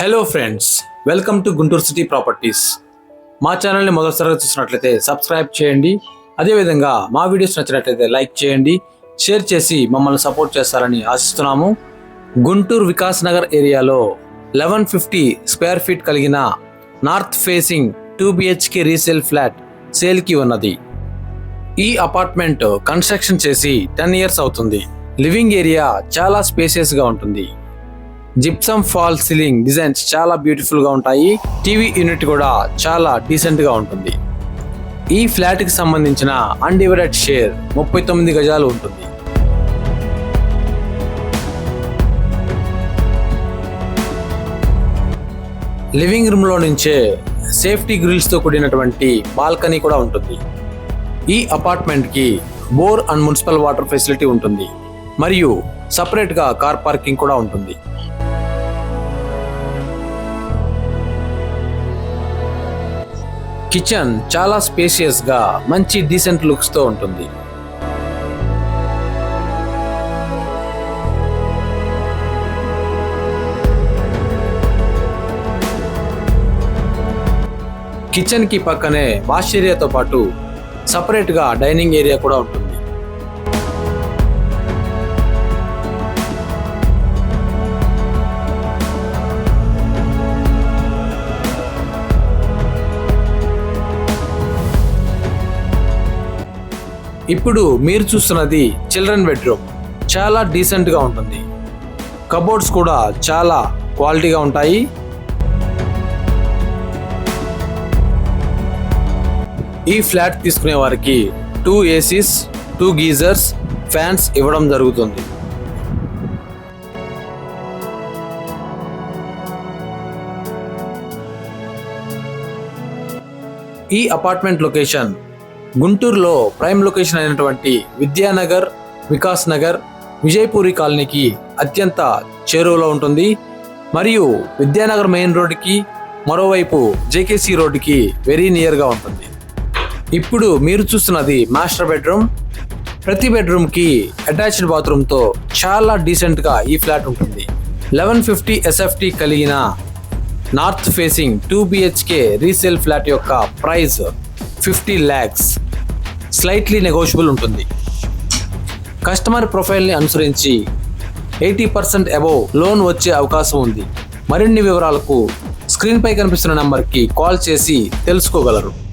Hello friends welcome to Guntur city properties మా ఛానల్ని మొదటిసారిగా చూసినట్లయితే సబ్స్క్రైబ్ చేయండి. అదేవిధంగా మా వీడియోస్ నచ్చినట్లయితే లైక్ చేయండి. షేర్ చేసి మమ్మల్ని సపోర్ట్ చేస్తారని ఆశిస్తున్నాము. గుంటూరు వికాస్ నగర్ ఏరియాలో లెవెన్ ఫిఫ్టీ స్క్వేర్ ఫీట్ కలిగిన north facing two BHK resale flat సేల్కి ఉన్నది. ఈ అపార్ట్మెంట్ కన్స్ట్రక్షన్ చేసి టెన్ ఇయర్స్ అవుతుంది. లివింగ్ ఏరియా చాలా స్పేసియస్గా ఉంటుంది. జిప్సమ్ ఫాల్ సీలింగ్ డిజైన్స్ చాలా బ్యూటిఫుల్గా ఉంటాయి. టీవీ యూనిట్ కూడా చాలా డీసెంట్గా ఉంటుంది. ఈ ఫ్లాట్కి సంబంధించిన అన్డివైడెడ్ షేర్ ముప్పై తొమ్మిది గజాలు ఉంటుంది. లివింగ్ రూమ్లో నుంచే సేఫ్టీ గ్రిల్స్తో కూడినటువంటి బాల్కనీ కూడా ఉంటుంది. ఈ అపార్ట్మెంట్కి bore and municipal water facility ఉంటుంది. మరియు సపరేట్గా కార్ పార్కింగ్ కూడా ఉంటుంది. కిచెన్ చాలా స్పేసియస్గా మంచి డీసెంట్ లుక్స్తో ఉంటుంది. కిచెన్కి పక్కనే వాష్ ఏరియాతో పాటు సపరేట్గా డైనింగ్ ఏరియా కూడా ఉంటుంది. ఇప్పుడు మీరు చూస్తున్నది చిల్డ్రన్ బెడ్రూమ్. చాలా డీసెంట్గా ఉంటుంది. కబోర్డ్స్ కూడా చాలా క్వాలిటీగా ఉంటాయి. ఈ ఫ్లాట్ తీసుకునే వారికి two ACs two geysers fans ఇవ్వడం జరుగుతుంది. ఈ అపార్ట్మెంట్ లొకేషన్ గుంటూరులో ప్రైమ్ లొకేషన్ అయినటువంటి విద్యానగర్ వికాస్ నగర్ విజయపూరి కాలనీకి అత్యంత చేరువలో ఉంటుంది. మరియు విద్యానగర్ మెయిన్ రోడ్డుకి మరోవైపు జేకేసీ రోడ్డుకి వెరీ నియర్గా ఉంటుంది. ఇప్పుడు మీరు చూస్తున్నది మాస్టర్ బెడ్రూమ్. ప్రతి బెడ్రూమ్కి అటాచ్డ్ బాత్రూమ్తో చాలా డీసెంట్గా ఈ ఫ్లాట్ ఉంటుంది. లెవెన్ ఫిఫ్టీ ఎస్ఎఫ్టీ కలిగిన north facing two BHK resale flat యొక్క price fifty lakhs. Slightly negotiable ఉంటుంది. కస్టమర్ ప్రొఫైల్ని అనుసరించి ఎయిటీ పర్సెంట్ అబోవ్ లోన్ వచ్చే అవకాశం ఉంది. మరిన్ని వివరాలకు స్క్రీన్పై కనిపిస్తున్న నంబర్కి కాల్ చేసి తెలుసుకోగలరు.